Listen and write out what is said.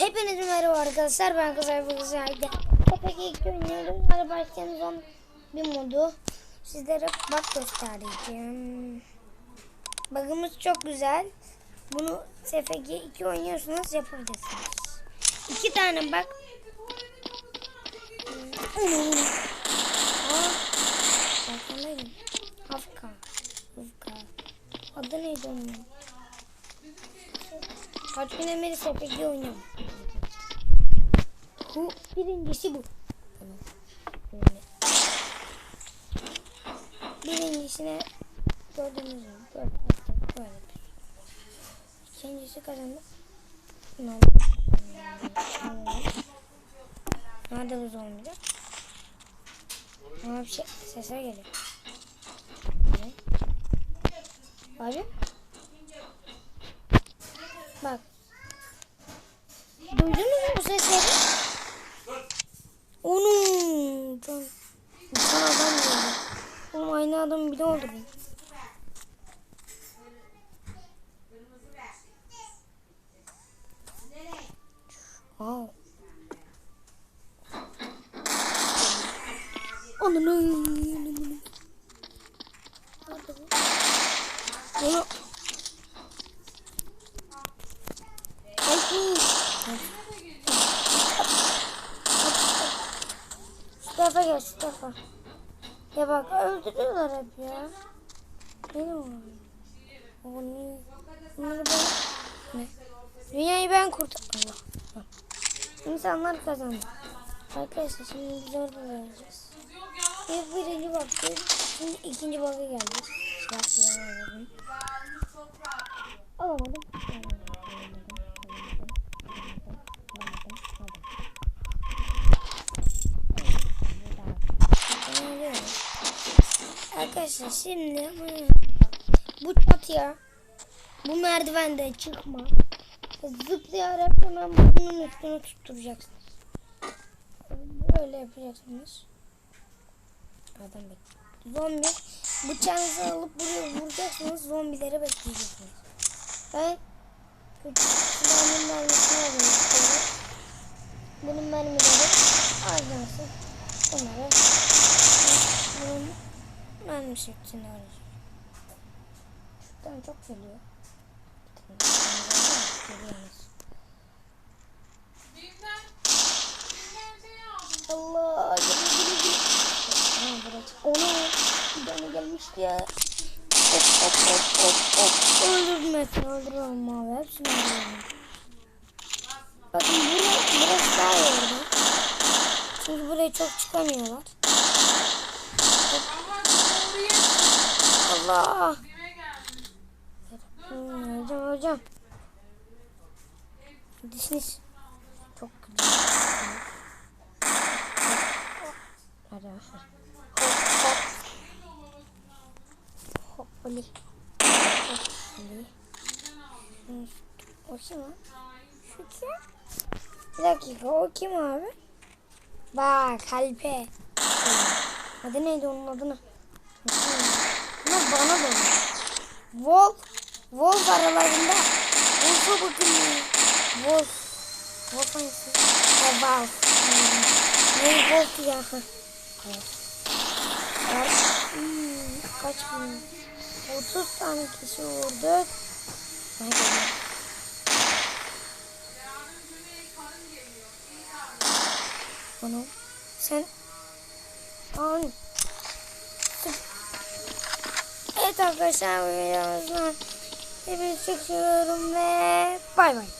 Hepinize merhaba arkadaşlar. Ben Kızay Bugüzay'da. Tepeki ilk oynuyoruz. Başlayalım son bir modu. Sizlere bak göstereceğim. Bug'ımız çok güzel. Bunu SFG 2 oynuyorsunuz yapabilirsiniz. İki tane bak. Hafka. Hafka. Adı neydi onun? Kaç günden beri SPG oynuyorum. Bu birincisi bu. Birincisine gördüğünüz gibi böyle attım. Böyle. İkincisi kazandı. Nerede buz olmayacak? Ama bir şey sesler geliyor. Abi? Bak. Duydunuz mu bu sesleri? Onu. Can. Adam geldi. Oğlum aynı adamı bir de öldürdüm. Wow. Ananı. Nerede bu? Onu. Ay. Şu tarafa tarafa. Ya bak öldürüyorlar hep ya. Benim oğlum. Bunları böyle... Ne? Dünyayı ben kurtardım. Allah. İnsanlar kazandı. Arkadaşlar şimdi biz orada vereceğiz. İlk birinci baktı. Şimdi ikinci bakı geldi. Silah falan alamadım. Alamadım. Arkadaşlar şimdi bu çatıya bu merdivende çıkma zıplayarak hemen bunun üstüne tutturacaksınız. Böyle yapacaksınız. Adam bekliyor. Zombi bıçağınızı alıp buraya vuracaksınız. Zombileri bekleyeceksiniz. Ben küçük silahımın mermisini alıyorum. Bunun mermileri. Bunları bunun mermisi için arayacağım. Şuradan çok geliyor. Allah geliyor geliyor geliyor. Bırak. Onu bir tane gelmişti ya. Hop hop hop hop hop. Öldürdüm hepsini öldürüyorum abi. Hepsini öldürüyorum. Bakın burası, burası daha iyi oldu. Çünkü buraya çok çıkamıyorlar. Hop. Allah. Hmm, hocam hocam. Dişiniz çok güzel. Hadi hop hop. Hoppali. Hoppali. O kim lan? Şu kim? Bir dakika o kim abi? Bak Halpe. Adı neydi onun adını? Ama bana da. Wolf. Wolf aralarında. Wolf'a bakın. Wolf. Wolf hangisi? Ha Wolf. Ne Wolf ya? Kaç, bin? 30 tane kişi vurduk. Hadi. Onu sen an Evet arkadaşlar videomuzdan hepinizi çok seviyorum ve bay bay.